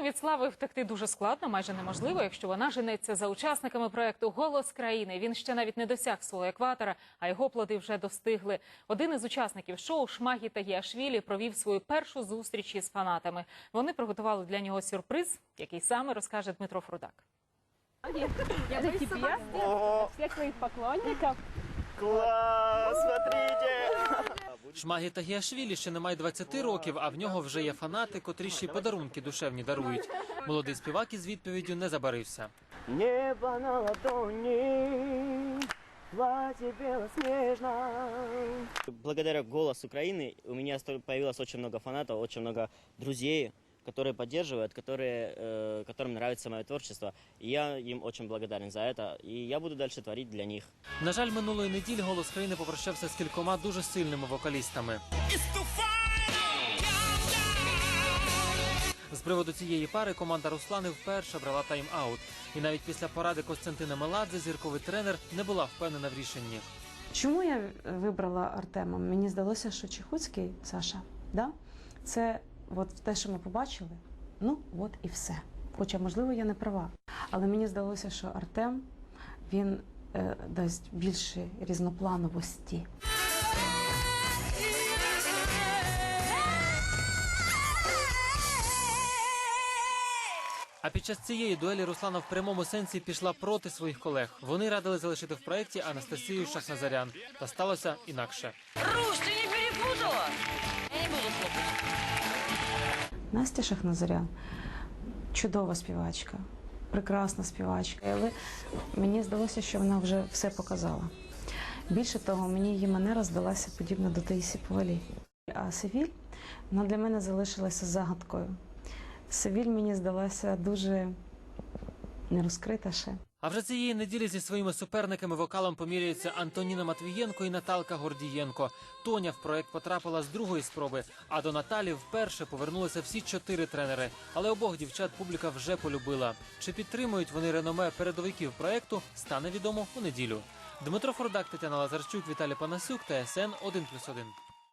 Дівчатам від слави втекти дуже складно, майже неможливо, якщо вона женеться за учасниками проекту Голос країни. Він ще навіть не досяг свого екватора, а його плоди вже достигли. Один із учасників шоу Шмагі та Гіашвілі провів свою першу зустріч із фанатами. Вони приготували для нього сюрприз, який саме розкаже Дмитро Фрудак. Это тебе, Ого, всех твоих поклонников. Шмагі та Гіашвілі ще не має 20 років, а в нього вже є фанати, котрі ще й подарунки душевні дарують. Молодий співак із відповіддю не забарився. Небо на ладоні, платье белоснежное. Благодаря «Голос Украины» у меня появилось очень много фанатов, очень много друзей, которые поддерживают, которые, э, которым нравится мое творчество. И я им очень благодарен за это. И я буду дальше творить для них. На жаль, минулої неділі голос країни попрощався з кількома дуже сильними вокалістами. З приводу цієї пари команда Руслани вперше брала тайм-аут. І навіть після поради Костянтина Меладзе зірковий тренер не була впевнена в рішенні. Чому я вибрала Артема? Мені здалося, що Чехуцький Саша, да? це от те, що ми побачили, ну от і все. Хоча, можливо, я не права. Але мені здалося, що Артем він е, дасть більше різноплановості. А під час цієї дуелі Руслана в прямому сенсі пішла проти своїх колег. Вони радили залишити в проєкті Анастасію Шахназарян. Та сталося інакше. Русь, Настя Шахназарян чудова співачка, прекрасна співачка. Але мені здалося, що вона вже все показала. Більше того, мені її манера здалася подібна до Таїсі Повалі. А Севіль вона для мене залишилася загадкою. Севіль мені здалася дуже нерозкрита ще. А вже цієї неділі зі своїми суперниками вокалом поміряються Антоніна Матвієнко і Наталка Гордієнко. Тоня в проект потрапила з другої спроби, а до Наталі вперше повернулися всі чотири тренери. Але обох дівчат публіка вже полюбила. Чи підтримують вони реноме передовиків проекту, стане відомо у неділю. Дмитро Фордак, Тетяна Лазарчук, Віталій Панасюк, ТСН 1+,1.